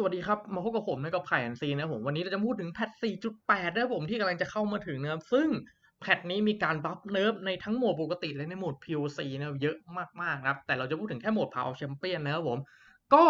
สวัสดีครับ มาพบกับผมนะกับไผ่อันซีนะครับผมวันนี้เราจะพูดถึงแพท 4.8 นะครับผมที่กำลังจะเข้ามาถึงนะครับ ซึ่งแพทนี้มีการบัฟเนิร์ฟในทั้งโหมดปกติและในโหมด POC นะเยอะมากๆนะครับ แต่เราจะพูดถึงแค่โหมด Power Champion นะครับผม ก็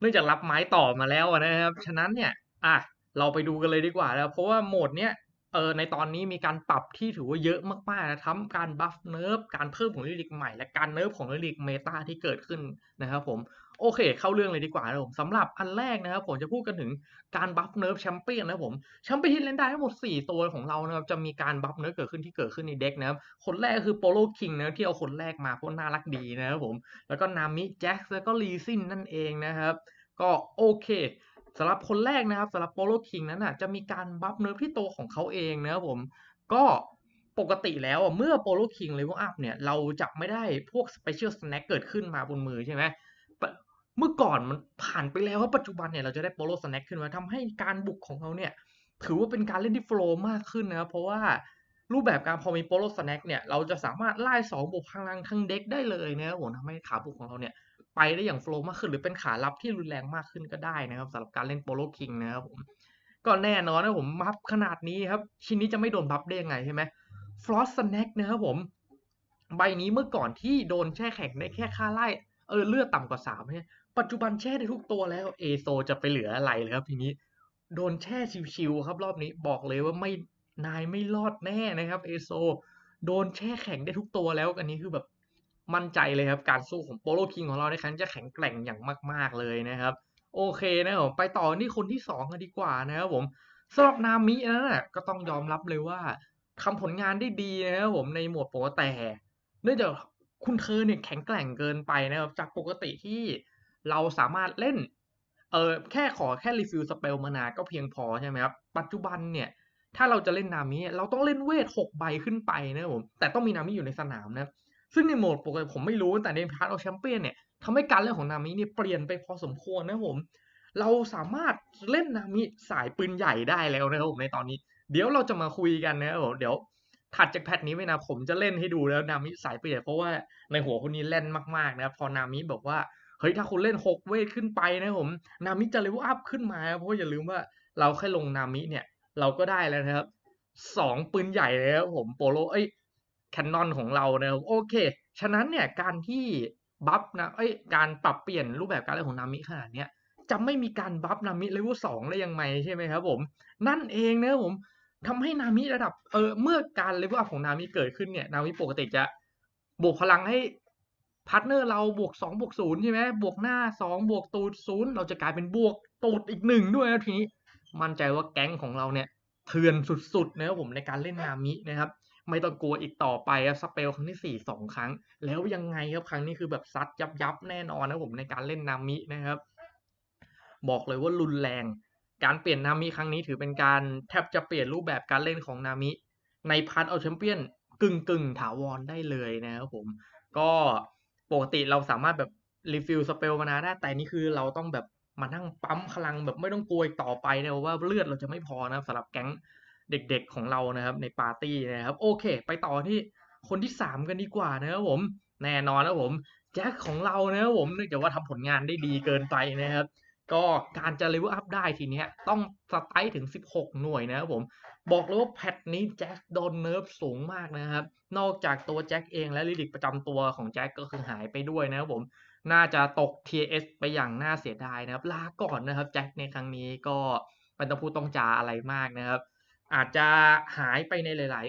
เนื่องจากรับไม้ต่อมาแล้วนะครับ ฉะนั้นเนี่ยอะเราไปดูกันเลยดีกว่านะเพราะว่าโหมดเนี้ยเออในตอนนี้มีการปรับที่ถือว่าเยอะมากๆนะทั้งการบัฟเนิร์ฟการเพิ่มของลิลิกใหม่ และการเนิร์ฟของลิลิกเมตาที่เกิดขึ้นนะครับผม โอเค เข้าเรื่องเลยดีกว่านะผมสำหรับอันแรกนะครับผมจะพูดกันถึงการบัฟเนิร์ฟแชมเปี้ยนนะครับผมแชมเปี้ยนที่เล่นได้ทั้งหมด 4 ตัวของเรานะครับจะมีการบัฟเนิร์ฟเกิดขึ้นที่เกิดขึ้นในเด็กนะครับ คนแรกคือโปโลคิงนะที่เอาคนแรกมาเพราะน่ารักดีนะครับผมแล้วก็นามิแจ็คแล้วก็ลีซินนั่นเองนะครับ ก็โอเคสำหรับคนแรกนะครับสำหรับโปโลคิงนั้นอะจะมีการบัฟเนิร์ฟที่ตัวของเขาเองนะครับผมก็ปกติแล้วเมื่อโปโลคิงเลเวลอัพเนี่ยเราจะไม่ได้พวกสเปเชียลสแน็คเกิดขึ้นมาบนมือใช่ไหม เมื่อก่อนมันผ่านไปแล้วว่าปัจจุบันเนี่ยเราจะได้โปโลสแน็คขึ้นมาทำให้การบุกของเราเนี่ย ถือว่าเป็นการเล่นที่โฟล์มากขึ้นนะครับเพราะว่ารูปแบบการพอมีโปโลสแน็คเนี่ยเราจะสามารถไล่สองบุกพลังทั้งเด็กได้เลยนะครับผมทำให้ขาบุกของเราเนี่ยไปได้อย่างโฟล์มากขึ้น หรือเป็นขารับที่รุนแรงมากขึ้นก็ได้นะครับสำหรับการเล่นโปโลคิงนะครับผมก็แน่นอนนะผมบัฟขนาดนี้ครับ ชิ้นนี้จะไม่โดนบัฟได้ยังไงใช่ไหมฟลอสสแน็คนะครับผม ใบนี้เมื่อก่อนที่โดนแช่แข็งได้แค่ค่าไล่เออเลือดต่ำกว่าสามเนี่ย ปัจจุบันแช่ได้ทุกตัวแล้วเอโซจะไปเหลืออะไรเลยครับทีนี้ โดนแช่ชิวๆครับรอบนี้บอกเลยว่าไม่นายไม่รอดแน่นะครับเอโซโดนแช่แข็งได้ทุกตัวแล้วอันนี้คือแบบมั่นใจเลยครับ การสู้ของโปโลคิงของเราในครั้งจะแข็งแกร่งอย่างมาก ๆเลยนะครับ โอเคนะครับผมไปต่อที่คนที่สองกันดีกว่านะครับผมสำหรับนามินั้นนะก็ต้องยอมรับเลยว่าทำผลงานได้ดีนะครับผมในหมวดปกติแต่ เนื่องจากคุณเธอเนี่ยแข็งแกร่งเกินไปนะครับจากปกติที่ เราสามารถเล่นเออแค่ขอแค่รีฟิลสเปลมานาก็เพียงพอใช่ไหมครับ ปัจจุบันเนี่ยถ้าเราจะเล่นนามิเราต้องเล่นเวทหกใบขึ้นไปนะผมแต่ต้องมีนามิอยู่ในสนามนะซึ่งในโหมดปกติผมไม่รู้แต่ในพาร์ทเอาแชมเปี้ยนเนี่ยทำให้การเล่นของนามิเนี่ยเปลี่ยนไปพอสมควรนะผมเราสามารถเล่นนามิสายปืนใหญ่ได้แล้วนะครับผมในตอนนี้ เดี๋ยวเราจะมาคุยกันนะครับผมเดี๋ยวถัดจากแพทนี้ไปนะผมจะเล่นให้ดูแล้วนามิสายปืนใหญ่เพราะว่าในหัวคนนี้เล่นมากๆนะครับพอนามิบอกว่า เฮ้ยถ้าคุณเล่นหกเวทขึ้นไปนะผม นามิจะเลเวลอัพขึ้นมาเพราะอย่าลืมว่าเราแค่ลงนามิเนี่ย เราก็ได้แล้วนะครับสองปืนใหญ่เลยครับผมโปโลเอ้ยแคนนอนของเรานะครับโอเค ฉะนั้นเนี่ยการที่บัฟนะเอ้ยการปรับเปลี่ยนรูปแบบการเล่นของนามิขนาดเนี้ยจะไม่มีการบัฟนามิเลเวลสองได้ยังไงใช่ไหมครับผม นั่นเองนะครับผมทำให้นามิระดับเออเมื่อการเลเวลอัพของนามิเกิดขึ้นเนี่ย นามิปกติจะบวกพลังให้ พาร์ทเนอร์เราบวกสองบวกศูนย์ใช่ไหมบวกหน้าสองบวกตูดศูนย์เราจะกลายเป็นบวกตูดอีกหนึ่งด้วยนะทีนี้ มั่นใจว่าแก๊งของเราเนี่ยเถื่อนสุดๆนะครับผมในการเล่นนามินะครับไม่ต้องกลัวอีกต่อไปครับสเปลครั้งที่สี่สองครั้ง แล้วยังไงครับครั้งนี้คือแบบซัดยับยับแน่นอนนะผมในการเล่นนามินะครับ บอกเลยว่ารุนแรง การเปลี่ยนนามิครั้งนี้ถือเป็นการแทบจะเปลี่ยนรูปแบบการเล่นของนามิ ในพาร์ทเอาแชมเปี้ยนกึ่งกึ่งถาวรได้เลยนะครับผม ก็ ปกติเราสามารถแบบรีฟิลสเปลมานาได้ แต่นี่คือเราต้องแบบมานั่งปั๊มพลังแบบไม่ต้องกลัวอีกต่อไปนะว่าเลือดเราจะไม่พอนะสำหรับแก๊งเด็กๆของเรานะครับ ในปาร์ตี้นะครับ โอเค ไปต่อที่คนที่สามกันดีกว่านะครับผม แน่นอนนะผมแจ็คของเรานะครับผมเนื่องจากว่าทำผลงานได้ดีเกินไปนะครับ ก็การจะเลเวลอัพได้ทีเนี้ยต้องสไตล์ถึง 16 หน่วยนะครับผม บอกเลยว่าแพทนี้แจ็คโดนเนิร์ฟสูงมากนะครับ นอกจากตัวแจ็คเองและลิลิกประจำตัวของแจ็คก็คือหายไปด้วยนะครับผม น่าจะตก TS ไปอย่างน่าเสียดายนะครับ ลาก่อนนะครับแจ็คในครั้งนี้ก็ไม่ต้องพูดต้องจาอะไรมากนะครับ อาจจะหายไปในหลาย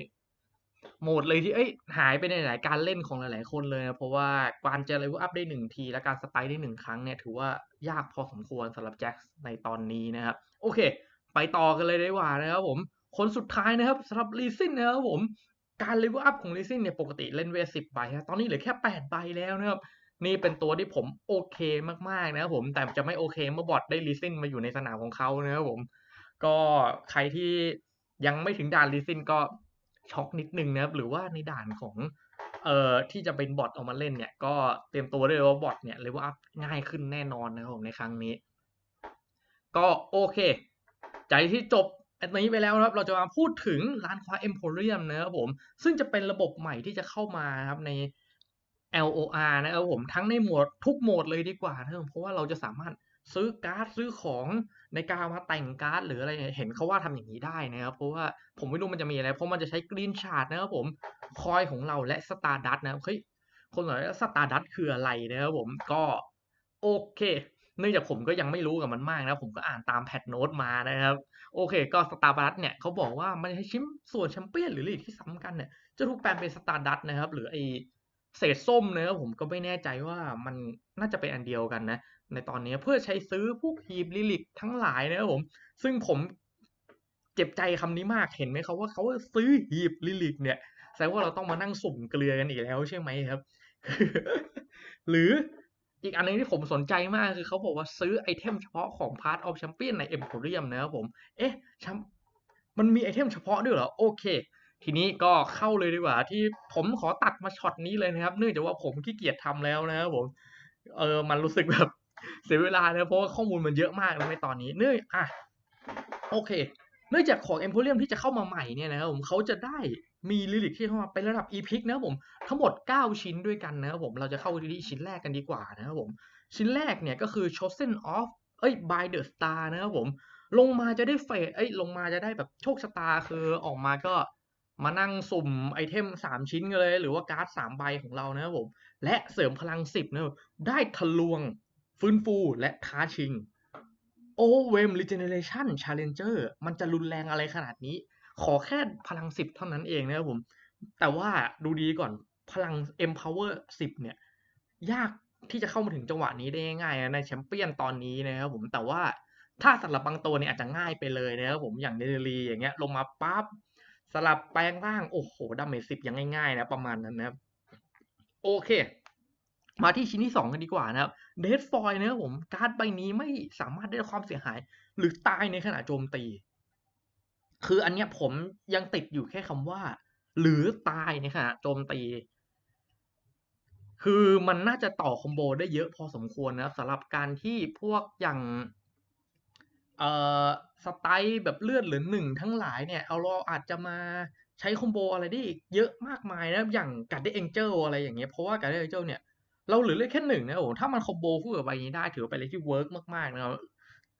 โหมดเลยที่เอ้ยหายไปในหลายการเล่นของหลายๆคนเลยนะเพราะว่าการจะเลเวลอัพได้หนึ่งที และการสไตล์ได้หนึ่งครั้งเนี่ยถือว่ายากพอสมควรสำหรับแจ็คในตอนนี้นะครับ โอเค ไปต่อกันเลยดีกว่านะครับผม คนสุดท้ายนะครับสำหรับลีซินนะครับผมการเลเวลอัพของลีซินเนี่ยปกติเล่นเวสิบใบตอนนี้เหลือแค่แปดใบแล้วนะครับนี่เป็นตัวที่ผมโอเคมากๆนะครับผมแต่จะไม่โอเคเมื่อบอทได้ลีซินมาอยู่ในสนามของเขานะครับผม ก็ใครที่ยังไม่ถึงด่านลีซินก็ ช็อกนิดนึงนะครับหรือว่าในด่านของเอ่อที่จะเป็นบอทออกมาเล่นเนี่ยก็เตรียมตัวได้เลยว่าบอทเนี่ยเลเวลอัพง่ายขึ้นแน่นอนนะครับผมในครั้งนี้ ก็โอเคใจที่จบอันนี้ไปแล้วครับเราจะมาพูดถึงร้านค้าเอ็มโพเรียมนะครับผมซึ่งจะเป็นระบบใหม่ที่จะเข้ามาครับใน LOR นะครับผมทั้งในหมวดทุกโหมดเลยดีกว่านะครับเพราะว่าเราจะสามารถ ซื้อการ์ดซื้อของในการมาแต่งการ์ดหรืออะไรเนี่ยเห็นเขาว่าทำอย่างนี้ได้นะครับ เพราะว่าผมไม่รู้มันจะมีอะไร เพราะมันจะใช้กรีนชาร์ดนะครับผมคอยของเราและสตาร์ดัตนะครับเฮ้ยคนสนใจสตาร์ดัตคืออะไรนะครับผมก็โอเค เนื่องจากผมก็ยังไม่รู้กับมันมากนะผมก็อ่านตามแพทโน้ตมานะครับ โอเค ก็สตาร์ดัตเนี่ยเขาบอกว่ามันใช้ชิ้นส่วนแชมเปี้ยนหรือลีกที่ซ้ำกันเนี่ยจะถูกแปลงเป็นสตาร์ดัตนะครับ หรือไอเศษส้มนะครับผมก็ไม่แน่ใจว่ามันน่าจะเป็นอันเดียวกันนะ ในตอนนี้เพื่อใช้ซื้อพวกฮีบลิลิกทั้งหลายนะครับผม ซึ่งผมเจ็บใจคำนี้มากเห็นไหมครับว่าเขาซื้อฮีบลิลิกเนี่ยแสดงว่าเราต้องมานั่งสุ่มเกลือกันอีกแล้วใช่ไหมครับ หรืออีกอันนึงที่ผมสนใจมากคือเขาบอกว่าซื้อไอเทมเฉพาะของ Part of Champion ใน Emporium นะครับผม เอ๊ะชมมันมีไอเทมเฉพาะด้วยเหรอ โอเค ทีนี้ก็เข้าเลยดีกว่า ที่ผมขอตัดมาช็อตนี้เลยนะครับ เนื่องจากว่าผมขี้เกียจทำแล้วนะครับผม เออมันรู้สึกแบบ เสียเวลานะเพราะว่าข้อมูลมันเยอะมากในตอนนี้เนื่องอะโอเค เนื่องจากของ Emporium ที่จะเข้ามาใหม่เนี่ยนะครับผมเขาจะได้มีลิลิกที่เข้ามาเป็นระดับ Epic นะครับผมทั้งหมด 9 ชิ้นด้วยกันนะครับผมเราจะเข้าที่ชิ้นแรกกันดีกว่านะครับผมชิ้นแรกเนี่ยก็คือ Chosen of เอ้ย by the star นะครับผมลงมาจะได้เฟสเอ้ยลงมาจะได้แบบโชคชะตาคือออกมาก็มานั่งสุ่มไอเทม 3 ชิ้นกันเลย หรือว่าการ์ด3ใบของเรานะครับผม และเสริมพลัง 10 นะครับได้ทะลวง ฟื้นฟูและท้าชิงโอเวม Regeneration Challenger มันจะรุนแรงอะไรขนาดนี้ ขอแค่พลัง10เท่านั้นเองนะครับผม แต่ว่าดูดีก่อนพลัง Empower 10 เนี่ย ยากที่จะเข้ามาถึงจังหวะนี้ได้ง่ายๆในแชมเปี้ยนตอนนี้นะครับผมแต่ว่าถ้าสลับบางตัวเนี่ยอาจจะง่ายไปเลยนะครับผมอย่างเดลีอย่างเงี้ยลงมาปั๊บสลับแปลงร่าง โอ้โหดาเมจสิบยังง่ายๆนะประมาณนั้นนะครับโอเค มาที่ชิ้นที่สองกันดีกว่านะครับเดดฟอยนะครับผมการ์ดใบนี้ไม่สามารถได้รับความเสียหาย หรือตายในขณะโจมตี คืออันเนี้ยผมยังติดอยู่แค่คำว่า หรือตายในขณะโจมตี คือมันน่าจะต่อคอมโบได้เยอะพอสมควรนะครับสำหรับการที่พวกอย่างเอ่อสไตล์แบบเลือดหลือหนึ่งทั้งหลายเนี่ยเอาเราอาจจะมาใช้คอมโบอะไรได้อีกเยอะมากมายนะอย่างกัดได้เอ็งเจิลอะไรอย่างเงี้ยเพราะว่ากัดได้เอ็งเจิลเนี่ย เราเหลือเลขแค่หนึ่งนะโอ้ถ้ามันคอมโบคู่กับใบนี้ได้ถือว่าเป็นอะไรที่เวิร์กมากๆนะครับ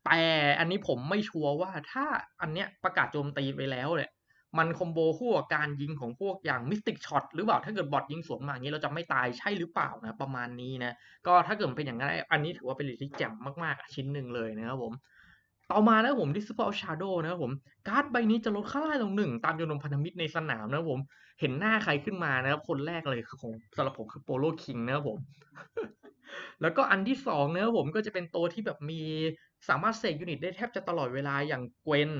แต่อันนี้ผมไม่ชัวร์ว่าถ้าอันเนี้ยประกาศโจมตีไปแล้วเนี่ยมันคอมโบคู่กับการยิงของพวกอย่างมิสติกช็อตหรือเปล่าถ้าเกิดบอทยิงสวนมาอย่างนี้เราจะไม่ตายใช่หรือเปล่านะประมาณนี้นะก็ถ้าเกิดเป็นอย่างนั้นอันนี้ถือว่าเป็นลิที่แจ่มมากๆชิ้นหนึ่งเลยนะครับผม ต่อมานะผม Disciple Shadow นะครับผมการ์ดใบนี้จะลดค่าไล่ลงหนึ่งตามจำนวนพันธมิตรในสนามนะครับผม เห็นหน้าใครขึ้นมานะครับคนแรกเลยคือของสำหรับผมคือโปโลคิงนะครับผม แล้วก็อันที่สองนะครับผมก็จะเป็นตัวที่แบบมีสามารถเสกยูนิตได้แทบจะตลอดเวลาอย่างเกวน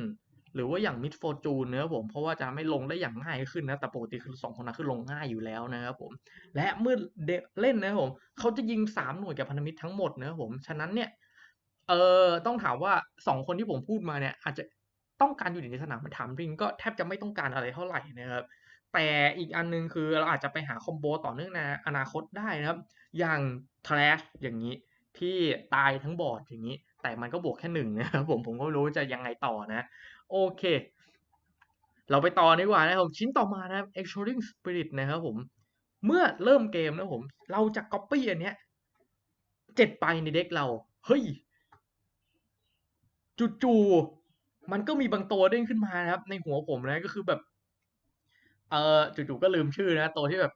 หรือว่าอย่างมิดฟอร์จูนนะครับผมเพราะว่าจะไม่ลงได้อย่างง่ายขึ้นนะแต่ปกติคือสองคนนั้นคือลงง่ายอยู่แล้วนะครับผม และเมื่อเล่นนะครับผมเขาจะยิงสามหน่วยกับพันธมิตรทั้งหมดนะครับผม ฉะนั้นเนี่ย เออต้องถามว่าสองคนที่ผมพูดมาเนี่ย อาจจะต้องการอยู่ในสนามมาถามจริงก็แทบจะไม่ต้องการอะไรเท่าไหร่นะครับแต่อีกอันนึงคือเราอาจจะไปหาคอมโบต่อเนื่องในอนาคตได้นะครับ อย่างทรัชอย่างนี้ที่ตายทั้งบอร์ดอย่างนี้ แต่มันก็บวกแค่หนึ่งนะครับผมผมก็รู้จะยังไงต่อนะ โอเค เราไปต่อดีกว่านะครับชิ้นต่อมานะครับ Exploding Spirit นะครับผมเมื่อเริ่มเกมนะผม เราจะ copy อันเนี้ยเจ็ดไปในเด็กเรา เฮ้ย จู่ๆมันก็มีบางตัวเด้งขึ้นมานะครับ ในหัวผมนะก็คือแบบ เออจู่ๆก็ลืมชื่อนะตัวที่แบบ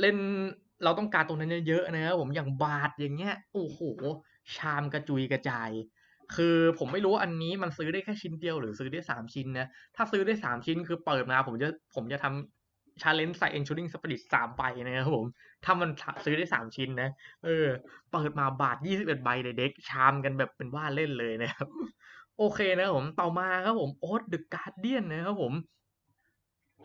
เล่นเราต้องการตรงนั้นเยอะๆนะครับผมอย่างบาทอย่างเงี้ย โอ้โห ชามกระจุยกระจาย คือผมไม่รู้ว่าอันนี้มันซื้อได้แค่ชิ้นเดียวหรือซื้อได้สามชิ้นนะถ้าซื้อได้สามชิ้นคือเปิดมาผมจะผมจะทำชาเลนจ์ใส่ Ensuring Spirit สามใบนะครับผมถ้ามันซื้อได้สามชิ้นนะ เออ เปิดมาบาทยี่สิบเอ็ดใบเด็กชามกันแบบเป็นว่าเล่นเลยนะครับ โอเคนะครับผมต่อมาครับผมโอ๊ตเดอะการ์เดียนนะครับผม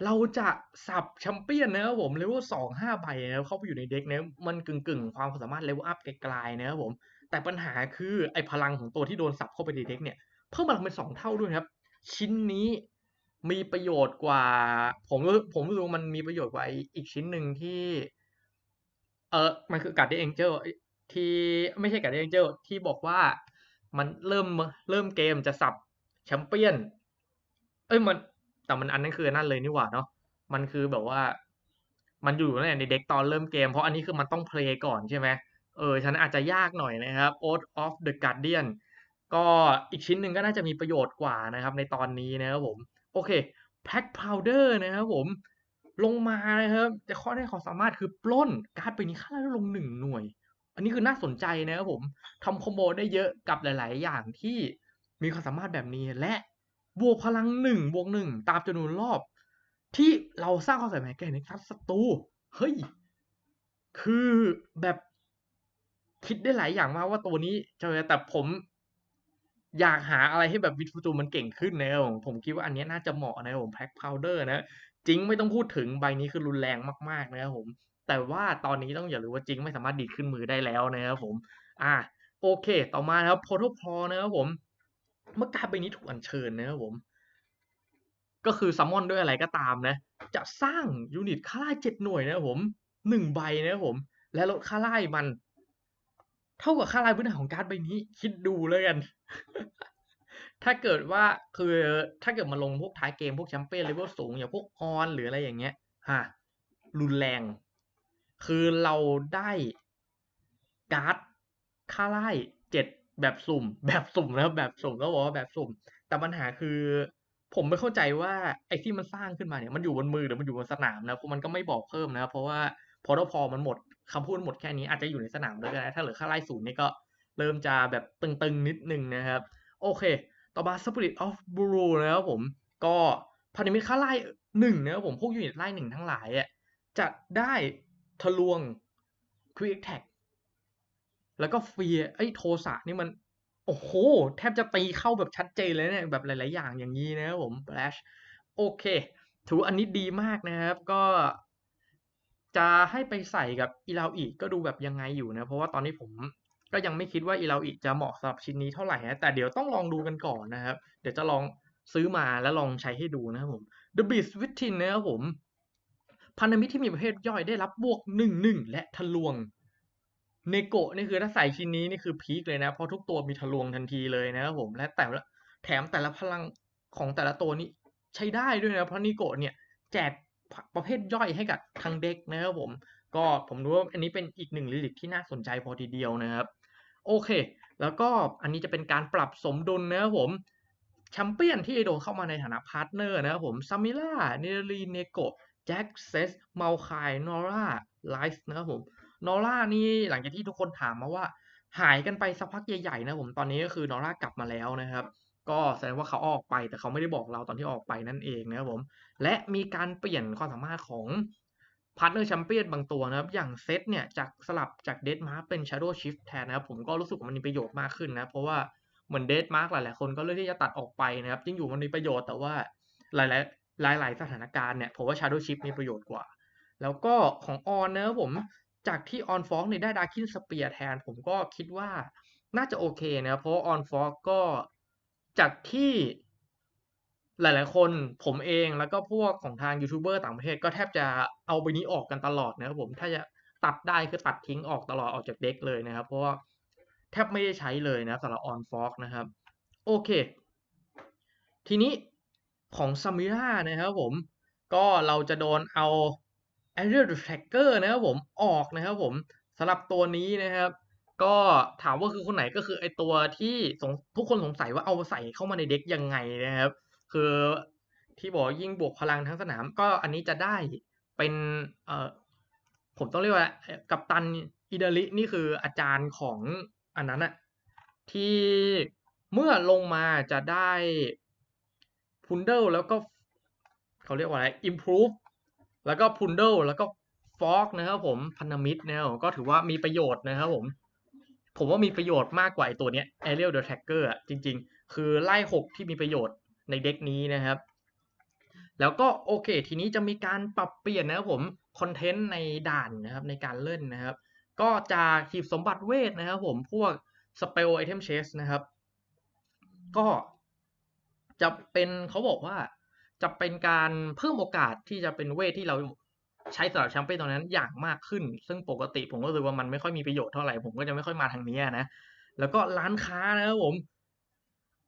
เราจะสับแชมเปี้ยนนะครับผมเลเวลสองห้าใบนะครับเข้าไปอยู่ในเด็กนะมันกึ่งกึ่งๆความสามารถเลเวลอัพไกลๆนะครับผม แต่ปัญหาคือไอพลังของตัวที่โดนสับเข้าไปในเด็กเนี่ยเพิ่มพลังเป็นสองเท่าด้วยครับ ชิ้นนี้มีประโยชน์กว่า ผมรู้ผมรู้มันมีประโยชน์กว่าอีกชิ้นหนึ่งที่ เออมันคือการ์ดเอ็งเจลที่ไม่ใช่การ์ดเอ็งเจลที่บอกว่า มันเริ่มเริ่มเกมจะสับแชมเปี้ยน เอ้ยมันแต่มันอันนั้นคือนั่นเลยนี่หว่าเนาะมันคือแบบว่า มันอยู่ในเด็กตอนเริ่มเกม เพราะอันนี้คือมันต้องเพลย์ก่อนใช่ไหมเออฉันอาจจะยากหน่อยนะครับ Oath of the Guardian ก็อีกชิ้นหนึ่งก็น่าจะมีประโยชน์กว่านะครับ ในตอนนี้นะครับผม โอเคแพ็คพาวเดอร์นะครับผม ลงมานะครับแต่ข้อได้ของสามารถคือปล้นการ์ดใบนี้ค่าได้ลงหนึ่งหน่วย อันนี้คือน่าสนใจนะครับผมทำคอมโบได้เยอะกับหลาย ๆ อย่างที่มีความสามารถแบบนี้และบวกพลังหนึ่งบวกหนึ่งตามจำนวนรอบ ที่เราสร้างความสามารถแก่ในคัสศัตรูเฮ้ย คือแบบคิดได้หลายอย่างมากว่าตัวนี้จะแต่ผมอยากหาอะไรให้แบบวิทูตูมันเก่งขึ้นนะครับผมผมคิดว่าอันนี้น่าจะเหมาะนะครับผมแพ็คพาวเดอร์นะ จริงไม่ต้องพูดถึงใบนี้คือรุนแรงมาก ๆ นะครับผม แต่ว่าตอนนี้ต้องอย่าลืมว่าจริงไม่สามารถดีดขึ้นมือได้แล้วนะครับผม อ่า โอเค ต่อมานะครับโพทพอนะครับผม เมื่อการใบนี้ถูกอัญเชิญนะครับผม ก็คือซัมมอนด้วยอะไรก็ตามนะ จะสร้างยูนิตค่าไล่เจ็ดหน่วยนะครับผมหนึ่งใบนะครับผม และลดค่าไล่มัน เท่ากับค่าไล่พื้นฐานของการ์ดใบนี้ คิดดูเลยกัน ถ้าเกิดว่าคือถ้าเกิดมาลงพวกท้ายเกมพวกแชมเปี้ยนเลเวลสูงอย่างพวกออนหรืออะไรอย่างเงี้ยฮะรุนแรง คือเราได้การ์ดค่าไล่เจ็ดแบบสุ่ม แบบสุ่มแล้วแบบสุ่มก็บอกว่าแบบสุ่ม แต่ปัญหาคือ ผมไม่เข้าใจว่าไอ้ที่มันสร้างขึ้นมาเนี่ยมันอยู่บนมือหรือมันอยู่บนสนามนะเพราะมันก็ไม่บอกเพิ่มนะเพราะว่าพอรพอมันหมดคำพูดหมดแค่นี้อาจจะอยู่ในสนามเลยก็ได้ถ้าเหลือค่าไล่ศูนย์นี่ก็เริ่มจะแบบตึงๆนิดนึงนะครับ โอเค ต่อมา Spirit of Blue นะครับผมก็พันธมิตรค่าไล่หนึ่งนะครับผมพวกยูนิตไล่หนึ่งทั้งหลายอะจะได้ ทะลวง Quick Attack แล้วก็เฟียไอ้โทสะนี่มัน โอ้โห แทบจะตีเข้าแบบชัดเจนเลยเนี่ย แบบหลาย ๆ อย่างอย่างนี้นะครับผม Flash โอเค ถืออันนี้ดีมากนะครับ ก็จะให้ไปใส่กับอีลาอีกก็ดูแบบยังไงอยู่นะ เพราะว่าตอนนี้ผมก็ยังไม่คิดว่าอีลาอีกจะเหมาะสำหรับชิ้นนี้เท่าไหร่นะแต่เดี๋ยวต้องลองดูกันก่อนนะครับ เดี๋ยวจะลองซื้อมาแล้วลองใช้ให้ดูนะครับผม The Beast Within นะครับผม พันธมิตรที่มีประเภทย่อยได้รับบวกหนึ่งหนึ่งและทะลวง เนโกะนี่คือถ้าใส่ชิ้นนี้นี่คือพีคเลยนะ เพราะทุกตัวมีทะลวงทันทีเลยนะครับผมและแต่ละแถมแต่ละพลังของแต่ละตัวนี้ใช้ได้ด้วยนะเพราะนิโกะเนี่ยแจกประเภทย่อยให้กับทางเด็กนะครับผม ก็ผมรู้ว่าอันนี้เป็นอีกหนึ่งลิลิกที่น่าสนใจพอทีเดียวนะครับโอเค แล้วก็อันนี้จะเป็นการปรับสมดุลนะครับผมแชมเปี้ยนที่โดเข้ามาในฐานะพาร์ทเนอร์นะครับผมซามิล่าเนรีเนโก จ็คเซสมาลคายนอร่าไลฟ์นะครับผมนอร่านี่หลังจากที่ทุกคนถามมาว่า หายกันไปสักพักใหญ่ๆนะผมตอนนี้ก็คือนอร่ากลับมาแล้วนะครับ ก็แสดงว่าเขาออกไปแต่เขาไม่ได้บอกเราตอนที่ออกไปนั่นเองนะครับผมและมีการเปลี่ยนความสามารถของพาร์ทเนอร์แชมเปี้ยนบางตัวนะครับ อย่างเซตเนี่ยจากสลับจากเดดมาร์กเป็นชาร์โดชิฟแทนนะครับผมก็รู้สึกว่ามันมีประโยชน์มากขึ้นนะเพราะว่าเหมือนเดดมาร์กหลายๆคนก็เลือกที่จะตัดออกไปนะครับจริงอยู่มันมีประโยชน์แต่ว่าหลายๆ หลาย ๆ สถานการณ์เนี่ยผมว่าชาร์โดชิฟมีประโยชน์กว่า แล้วก็ของออนเนะผมจากที่ออนฟอกเนี่ยได้ดาร์คินสเปียร์แทน ผมก็คิดว่าน่าจะโอเคนะเพราะออนฟอกก็จากที่หลาย ๆ คนผมเองแล้วก็พวกของทางยูทูบเบอร์ต่างประเทศก็แทบจะเอาไปนี้ออกกันตลอดนะครับผมถ้าจะตัดได้คือตัดทิ้งออกตลอดออกจากเด็กเลยนะครับ เพราะว่าแทบไม่ได้ใช้เลยนะสำหรับออนฟอกนะครับ โอเค ทีนี้ ของซามิร่านะครับผม ก็เราจะโดนเอา Aerial Tracker นะครับผมออกนะครับผมสำหรับตัวนี้นะครับ ก็ถามว่าคือคนไหนก็คือไอตัวที่ทุกคนสงสัยว่าเอาใส่เข้ามาในเด็กยังไงนะครับ คือที่บอกยิ่งบวกพลังทั้งสนาม ก็อันนี้จะได้เป็นเอ่อผมต้องเรียกว่ากัปตันอิดาลินี่คืออาจารย์ของอันนั้นอะที่เมื่อลงมาจะได้ พุนเดิลแล้วก็เขาเรียกว่าอะไร improve แล้วก็พุนเดิลแล้วก็ฟอกนะครับผมพันธมิตรนะครับก็ถือว่ามีประโยชน์นะครับผม ผมว่ามีประโยชน์มากกว่าไอตัวเนี้ย Aerial the Tracker อะจริง ๆ คือไล่หกที่มีประโยชน์ในเด็กนี้นะครับ แล้วก็โอเค ทีนี้จะมีการปรับเปลี่ยนนะครับผมคอนเทนต์ในด่านนะครับในการเล่นนะครับ ก็จะหีบสมบัติเวทนะครับผมพวก Spell Item Chest นะครับ ก็ จะเป็นเขาบอกว่าจะเป็นการเพิ่มโอกาสที่จะเป็นเวทที่เราใช้สำหรับแชมเปี้ยนตอนนั้นอย่างมากขึ้น ซึ่งปกติผมก็รู้สึกว่ามันไม่ค่อยมีประโยชน์เท่าไหร่ ผมก็จะไม่ค่อยมาทางนี้นะ แล้วก็ร้านค้านะครับผม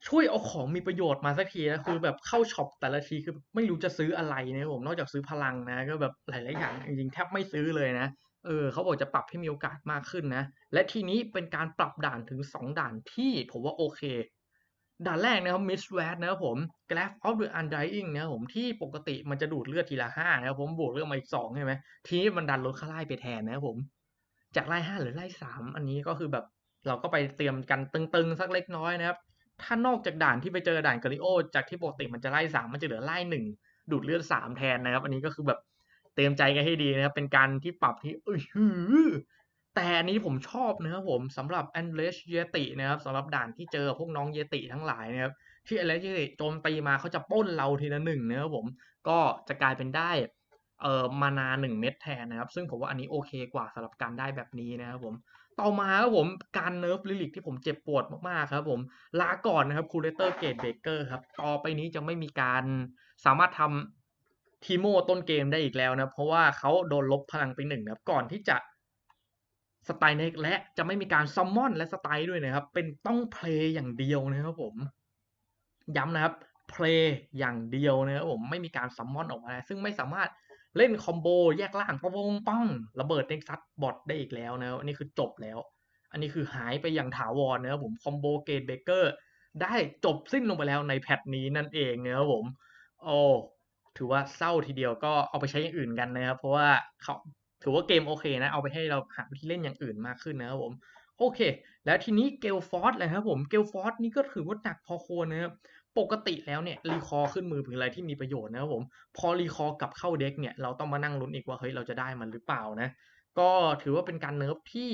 ช่วยเอาของมีประโยชน์มาสักทีนะคือแบบเข้าช็อปแต่ละทีคือไม่รู้จะซื้ออะไรนะผมนอกจากซื้อพลังนะ ก็แบบหลายๆอย่างจริงๆแทบไม่ซื้อเลยนะเเออเขาบอกจะปรับให้มีโอกาสมากขึ้นนะ และทีนี้เป็นการปรับด่านถึง 2 ด่านที่ผมว่าโอเค ด่านแรกนะครับ Miss w a t นะครับผม Graph of the Undying นะครับผมที่ปกติมันจะดูดเลือดทีละ5นะครับผมบวกเลือดมาอีก2ใช่ไหมทีนี้มันดันลดค่าไล่ไปแทนนะครับผม จากไล่5หรือไล่3อันนี้ก็คือแบบเราก็ไปเตรียมกันตึงๆ สักเล็กน้อยนะครับ ถ้านอกจากด่านที่ไปเจอด่านกาลิโอ จากที่ปกติมันจะไล่3มันจะเหลือไล่1ดูดเลือด3แทนนะครับ อันนี้ก็คือแบบเตรียมใจกันให้ดีนะครับเป็นการที่ปรับที่เอ้ยหือ แต่อันนี้ผมชอบนะครับผมสำหรับ a n d r e s Yeti นะครับสำหรับด่านที่เจอพวกน้องเยติทั้งหลายนะครับที่ a n d r e s Yeti โจมตีมาเขาจะป้นเราทีละหนึ่งนะครับผมก็จะกลายเป็นได้เอ่อมานาหนึ่งเม็ดแทนนะครับ ซึ่งผมว่าอันนี้โอเคกว่าสำหรับการได้แบบนี้นะครับผมต่อมาครับผมการเนิร์ฟลิลิกที่ผมเจ็บปวดมากๆครับผมลาก่อนนะครับคูเลเตอร์เกตเบเกอร์ครับต่อไปนี้จะไม่มีการสามารถทำทีโมต้นเกมได้อีกแล้วนะเพราะว่าเขาโดนลบพลังไปหนึ่งนะครับก่อนที่จะ สไตล์เน็กและจะไม่มีการซัมมอน และสไตล์ด้วยนะครับ เป็นต้องเพลย์อย่างเดียวนะครับผม ย้ำนะครับเพลย์อย่างเดียวนะครับผมไม่มีการซัมมอนออกมา ซึ่งไม่สามารถเล่นคอมโบแยกล่างปะวงปังระเบิดเน็กซัสบอทได้อีกแล้วนะครับอันนี้คือจบแล้ว อันนี้คือหายไปอย่างถาวรนะครับผมคอมโบเกตเบเกอร์ได้จบสิ้นลงไปแล้วในแพทนี้นั่นเองนะครับผม โอ้ถือว่าเศร้าทีเดียวก็เอาไปใช้อย่างอื่นกันนะครับ เพราะว่าเขา ถือว่าเกมโอเคนะ เอาไปให้เราหาวิธีเล่นอย่างอื่นมากขึ้นนะครับผมโอเค แล้วทีนี้เกลฟอร์สเลยครับผมเกลฟอร์สนี่ก็ถือว่าหนักพอควรนะครับปกติแล้วเนี่ยรีคอร์ขึ้นมือเป็นอะไรที่มีประโยชน์นะครับผมพอรีคอร์กลับเข้าเด็กเนี่ยเราต้องมานั่งลุ้นอีกว่าเฮ้ยเราจะได้มันหรือเปล่านะ ก็ถือว่าเป็นการเนิร์ฟที่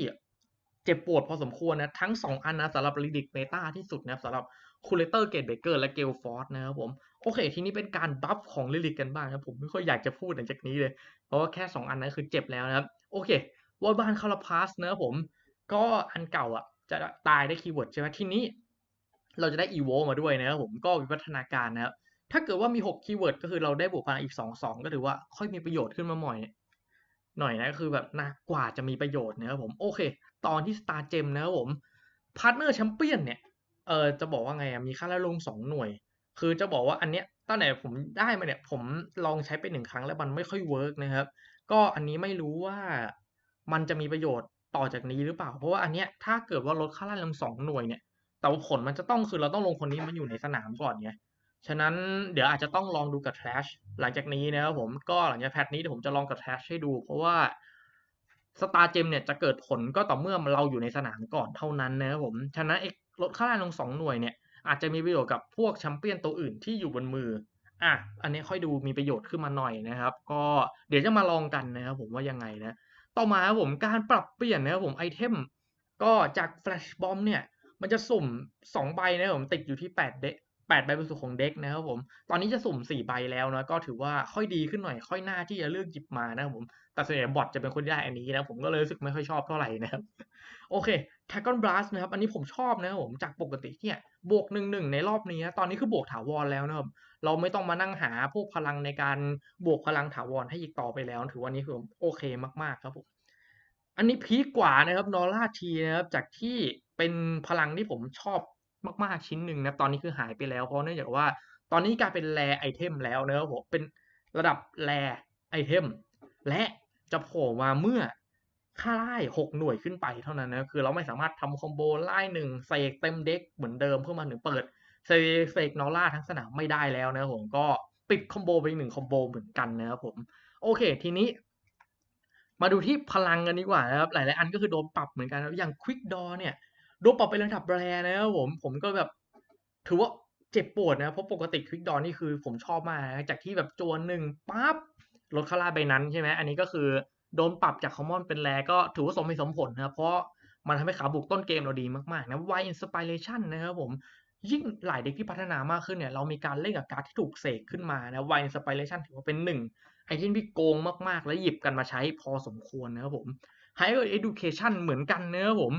เจ็บปวดพอสมควรนะทั้ง 2 อันนะสำหรับลิดิกเมตาที่สุดนะสำหรับคูเลเตอร์เกตเบเกอร์และเกลฟอร์สนะครับผมโอเค ทีนี้เป็นการบัฟของลิลิกกันบ้างนะผมไม่ค่อยอยากจะพูดหลังจากนี้เลย เพราะว่าแค่ 2 อันนั้นคือเจ็บแล้วนะครับ โอเควอลบานคาราพาสนะครับผม ก็อันเก่าอะจะตายได้คีย์เวิร์ดใช่ไหมทีนี้ เราจะได้อีโวมาด้วยนะครับผมก็วิวัฒนาการนะครับถ้าเกิดว่ามี 6 คีย์เวิร์ดก็คือเราได้บวกพลังอีก 2 2 ก็ถือว่าค่อยมีประโยชน์ขึ้นมาหน่อยหน่อยนะก็คือแบบนะกว่าจะมีประโยชน์นะครับผมโอเค ตอนที่ Star Gem นะครับผมพาร์ทเนอร์แชมเปี้ยนเนี่ยเออจะบอกว่าไงอะมีค่าละลงสองหน่วย คือจะบอกว่าอันเนี้ยตั้งแต่ผมได้มาเนี่ย ผมลองใช้ไปหนึ่งครั้งแล้วมันไม่ค่อยเวิร์กนะครับ ก็อันนี้ไม่รู้ว่ามันจะมีประโยชน์ต่อจากนี้หรือเปล่า เพราะว่าอันเนี้ยถ้าเกิดว่าลดค่าละลงสองหน่วยเนี่ย แต่ว่าผลมันจะต้องคือเราต้องลงคนนี้มันอยู่ในสนามก่อนไงฉะนั้นเดี๋ยวอาจจะต้องลองดูกับ Trash หลังจากนี้นะครับผมก็หลังจากแพทนี้เดี๋ยวผมจะลองกับ Trash ให้ดู เพราะว่า สตาร์เจมเนี่ยจะเกิดผลก็ต่อเมื่อเราอยู่ในสนามก่อนเท่านั้นนะครับผมฉะนั้นเอกลดค่าแรงลงสองหน่วยเนี่ยอาจจะมีประโยชน์กับพวกแชมเปี้ยนตัวอื่นที่อยู่บนมืออะอันนี้ค่อยดูมีประโยชน์ขึ้นมาหน่อยนะครับ ก็เดี๋ยวจะมาลองกันนะครับผมว่ายังไงนะต่อมาครับผมการปรับเปลี่ยนนะครับผมไอเทมก็จากแฟลชบอมเนี่ยมันจะสุ่ม 2 ใบนะครับผมติดอยู่ที่8เด 8ใบบนสุดของเด็กนะครับผม ตอนนี้จะสุ่ม 4 ใบแล้วนะก็ถือว่าค่อยดีขึ้นหน่อย ค่อยหน้าที่จะเลือกหยิบมานะครับผมแต่ส่วนใหญ่บอทจะเป็นคนได้อันนี้นะผมก็เลยรู้สึกไม่ค่อยชอบเท่าไหร่นะครับ โอเค t a g o n Blast นะครับ อันนี้ผมชอบนะครับผม จากปกติเนี่ยบวกหนึ่งหนึ่งในรอบนี้ ตอนนี้คือบวกถาวรแล้วนะครับ เราไม่ต้องมานั่งหาพวกพลังในการบวกพลังถาวรให้อีกต่อไปแล้ว ถือว่านี้คือโอเคมากๆครับผม อันนี้พีคกว่านะครับนอร่าทีนะครับ จากที่เป็นพลังที่ผมชอบ มากๆชิ้นหนึ่งนะตอนนี้คือหายไปแล้วเพราะเนื่องจากว่า ตอนนี้กลายเป็นแรไอเทมแล้วนะครับผมเป็นระดับแรไอเทมและจะโผล่มาเมื่อค่าไล่หกหน่วยขึ้นไปเท่านั้นนะคือเราไม่สามารถทำคอมโบไล่หนึ่งเสกเต็มเด็กเหมือนเดิมเพื่อมาถึงเปิดเสกนอร่าทั้งสนามไม่ได้แล้วนะครับผมก็ปิดคอมโบไปหนึ่งคอมโบเหมือนกันนะครับผม โอเคทีนี้ มาดูที่พลังกันดีกว่านะครับหลาย ๆ อันก็คือโดนปรับเหมือนกันนะอย่างควิกดอเนี่ย โดนปรับเป็นระดับแรนะครับผมผมก็แบบถือว่าเจ็บปวดนะเพราะปกติควิกดอนนี่คือผมชอบมากนะจากที่แบบจวนหนึ่งปั๊บลดค่าล่าใบนั้นใช่ไหมอันนี้ก็คือโดนปรับจากคอมมอนเป็นแรก็ถือว่าสมเหตุสมผลนะเพราะมันทำให้ขาบุกต้นเกมเราดีมากๆนะไวอินสปิเรชันนะครับผมยิ่งหลายเด็กที่พัฒนามากขึ้นเนี่ย เรามีการเล่นกับการ์ดที่ถูกเสกขึ้นมานะไวอินสปิเรชันถือว่าเป็นหนึ่งไอเทมที่โกงมากๆ และหยิบกันมาใช้พอสมควรนะครับผมไฮเออร์เอดูเคชันเหมือนกันนะครับผม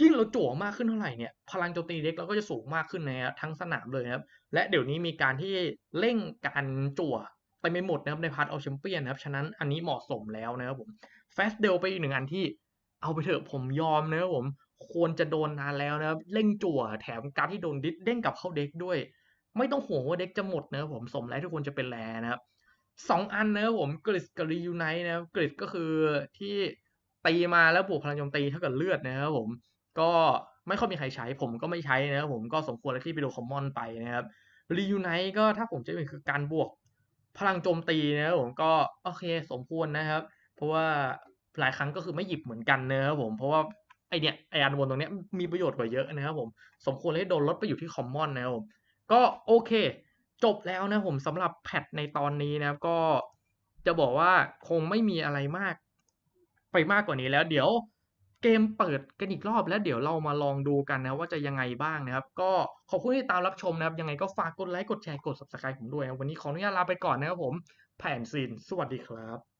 ยิ่งเราจั่วมากขึ้นเท่าไหร่เนี่ยพลังโจมตีเด็กเราก็จะสูงมากขึ้นนะครับทั้งสนามเลยครับและเดี๋ยวนี้มีการที่เร่งการจั่วไปไม่หมดนะครับในพาร์ทเอาแชมเปี้ยนนะครับฉะนั้นอันนี้เหมาะสมแล้วนะครับผมแฟสเดลไปอีกหนึ่งอันที่เอาไปเถอะผมยอมนะครับผมควรจะโดนนานแล้วนะครับเร่งจั่วแถมการที่โดนดิสเด้งกับเข้าเด็กด้วย ไม่ต้องห่วงว่าเด็กจะหมดนะครับผมสมแล้วทุกคนจะเป็นแลนะครับสองอันนะครับผมกริดกับรียูไนท์นะครับกริดก็คือที่ตีมาแล้วบวกพลังโจมตีเท่ากับเลือดนะครับผม ก็ไม่ค่อยมีใครใช้ ผมก็ไม่ใช้นะครับผมก็สมควรแล้วที่ไปดูคอมมอนไปนะครับรียูไนก็ถ้าผมจะเป็นคือการบวกพลังโจมตีนะครับผมก็โอเคสมควรนะครับ เพราะว่าหลายครั้งก็คือไม่หยิบเหมือนกันนะครับผมเพราะว่าไอเนี้ยไออันบนตรงเนี้ยมีประโยชน์กว่าเยอะนะครับผมสมควรให้โดนลดไปอยู่ที่คอมมอนนะครับผมก็โอเค จบแล้วนะผมสำหรับแพทในตอนนี้นะครับก็จะบอกว่าคงไม่มีอะไรมาก ไปมากกว่านี้แล้วเดี๋ยว เกมเปิดกันอีกรอบแล้วเดี๋ยวเรามาลองดูกันนะว่าจะยังไงบ้างนะครับ ก็ขอบคุณที่ตามรับชมนะครับ ยังไงก็ฝากกดไลค์กดแชร์กด subscribe ผมด้วยนะวันนี้ขออนุญาตลาไปก่อนนะครับผมแผ่นซีนสวัสดีครับ